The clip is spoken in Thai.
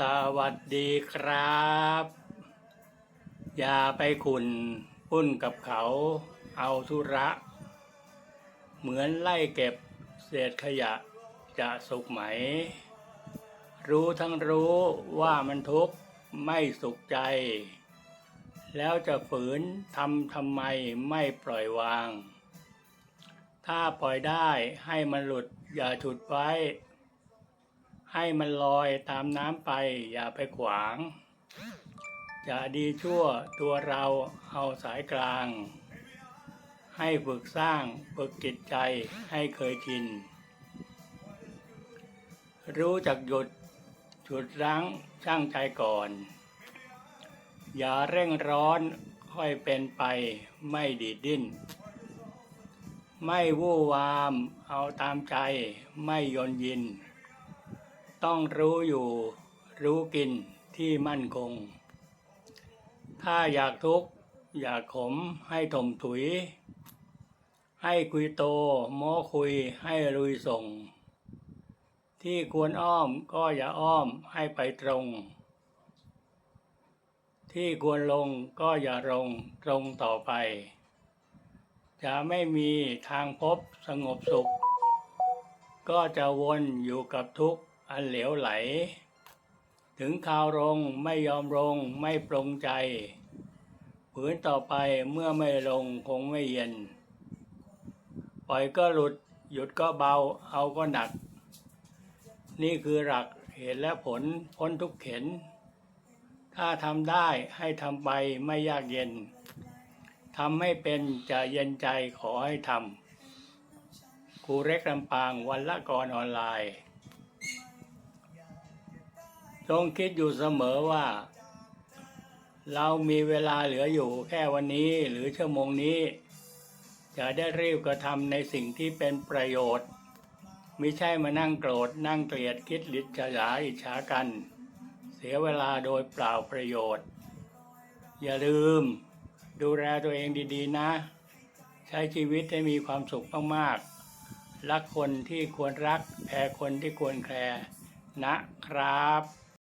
สวัสดีครับ อย่าไปขุนปุ้นกับเขาเอาธุระ เหมือนไล่เก็บเศษขยะจะสุขไหม รู้ทั้งรู้ว่ามันทุกข์ไม่สุขใจ แล้วจะฝืนทำทำไมไม่ปล่อยวาง ถ้าปล่อยได้ให้มันหลุดอย่าฉุดไว้ ให้มันลอยตามน้ำไป อย่าไปขวาง จะดีชั่วตัวเราเอาสายกลาง ให้ฝึกสร้างฝึกจิตใจให้เคยชิน รู้จักหยุดฉุดรั้งช่างใจก่อน อย่าเร่งร้อนค่อยเป็นไปไม่ดีดดิ้น ไม่วู่วามเอาตามใจไม่ยนยิน ต้องรู้อยู่รู้กินที่มั่นคง ถ้าอยากทุกข์อยากขมให้ถมถุย ให้คุยโตโม้คุยให้ลุยส่ง ที่ควรอ้อมก็อย่าอ้อมให้ไปตรง ที่ควรลงก็อย่าลงตรงต่อไป จะไม่มีทางพบสงบสุข ก็จะวนอยู่กับทุกข์ อันเหลวไหล ถึงข่าวรงไม่ยอมรงไม่ปรงใจผืนต่อไปเมื่อไม่ลงคงไม่เย็น ปล่อยก็หลุดหยุดก็เบาเอาก็หนัก นี่คือหลักเหตุและผลพ้นทุกเข็น ถ้าทำได้ให้ทำไปไม่ยากเย็นทำให้เป็นจะเย็นใจขอให้ทำครูเร็กลำปางวันละกรออนไลน์ จงคิดอยู่เสมอว่า เรามีเวลาเหลืออยู่แค่วันนี้หรือชั่วโมงนี้ จะได้รีบกระทำในสิ่งที่เป็นประโยชน์ ไม่ใช่มานั่งโกรธนั่งเกลียดคิดลิษยาอิจฉากัน เสียเวลาโดยเปล่าประโยชน์ อย่าลืมดูแลตัวเองดีๆนะ ใช้ชีวิตให้มีความสุขมากๆ รักคนที่ควรรักแพ้คนที่ควรแคร์นะครับ